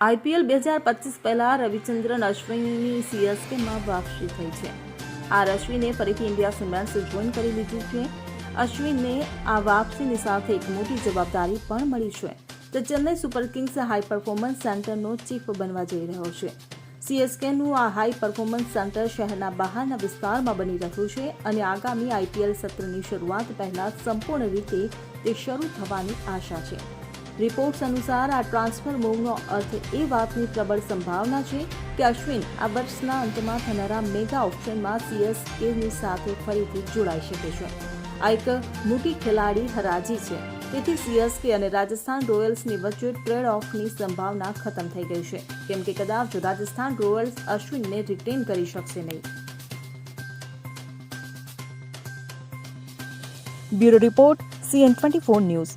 IPL બે હજાર પચીસ પહેલાં રવિચંદ્રન અશ્વિનની સીએસકેમાં વાપસી થઈ છે. આર અશ્વિને ફરીથી ઇન્ડિયા સિમેન્ટ્સ જોઈન કરી લીધું છે. અશ્વિનને આ વાપસીની સાથે એક મોટી જવાબદારી પણ મળી છે તો Chennai Super Kings high performance સેન્ટરનો chief બનવા જઈ રહ્યો છે. સીએસકેનું આ હાઈ પરફોર્મન્સ સેન્ટર શહેરના બહારના વિસ્તારમાં બની રહ્યું છે અને આગામી આઈપીએલ સત્રની શરૂઆત પહેલા સંપૂર્ણ રીતે તે શરૂ થવાની આશા છે. રિપોર્ટ્સ અનુસાર આ ટ્રાન્સફર મૂવનો અર્થ એ વાતની પ્રબળ સંભાવના છે કે અશ્વિન આ વર્ષના અંતમાં થનારા મેગા ઓપ્શનમાં સીએસકેની સાથે ફરીથી જોડાઈ શકે છે. આ એક મોટી ખેલાડી હરાજી છે. તેથી સીએસકે અને રાજસ્થાન રોયલ્સની વચ્ચે ટ્રેડ ઓફની સંભાવના ખતમ થઈ ગઈ છે. કેમ કે કદાચ રાજસ્થાન રોયલ્સ અશ્વિનને રિટેન કરી શકશે નહીં. Bureau report CN twenty news.